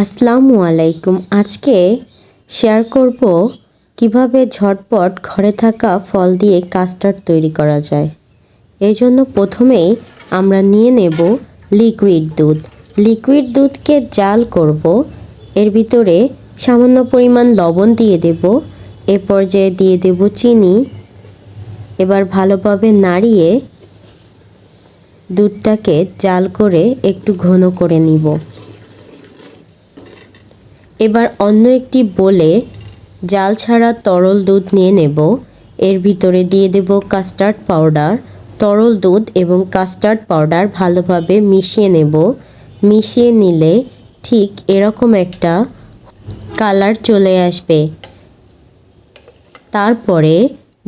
আসসালামু আলাইকুম। আজকে শেয়ার করব কীভাবে ঝটপট ঘরে থাকা ফল দিয়ে কাস্টার্ড তৈরি করা যায়। এই জন্য প্রথমেই আমরা নিয়ে নেব লিকুইড দুধ। লিকুইড দুধকে জাল করব। এর ভিতরে সামান্য পরিমাণ লবণ দিয়ে দেব। এ পর্যায়ে দিয়ে দেব চিনি। এবার ভালোভাবে নাড়িয়ে দুধটাকে জাল করে একটু ঘন করে নিব। এবার অন্য একটি বলে জাল ছাড়া তরল দুধ নিয়ে নেব। এর ভিতরে দিয়ে দেব কাস্টার্ড পাউডার। তরল দুধ এবং কাস্টার্ড পাউডার ভালোভাবে মিশিয়ে নেব। মিশিয়ে নিলে ঠিক এরকম একটা কালার চলে আসবে। তারপরে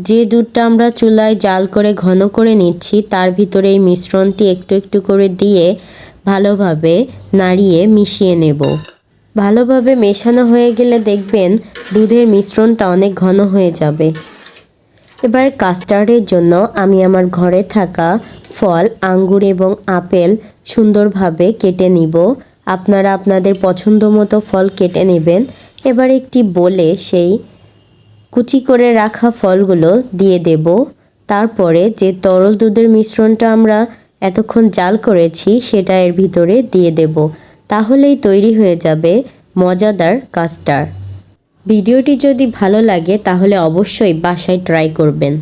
যে দুধটা আমরা চুলায় জাল করে ঘন করে নিচ্ছি, তার ভিতরে এই মিশ্রণটি একটু একটু করে দিয়ে ভালোভাবে নাড়িয়ে মিশিয়ে নেব। ভালোভাবে মেশানো হয়ে গেলে দেখবেন দুধের মিশ্রণটা অনেক ঘন হয়ে যাবে। এবার কাস্টার্ডের জন্য আমি আমার ঘরে থাকা ফল, আঙ্গুর এবং আপেল সুন্দরভাবে কেটে নিব। আপনারা আপনাদের পছন্দ মতো ফল কেটে নেবেন। এবার একটি বলে সেই কুচি করে রাখা ফলগুলো দিয়ে দেব। তারপরে যে তরল দুধের মিশ্রণটা আমরা এতক্ষণ জাল করেছি, সেটা এর ভিতরে দিয়ে দেব। তাহলেই তৈরি হয়ে যাবে মজাদার কাস্টার ভিডিওটি যদি ভালো লাগে তাহলে অবশ্যই বাসায় ট্রাই করবেন।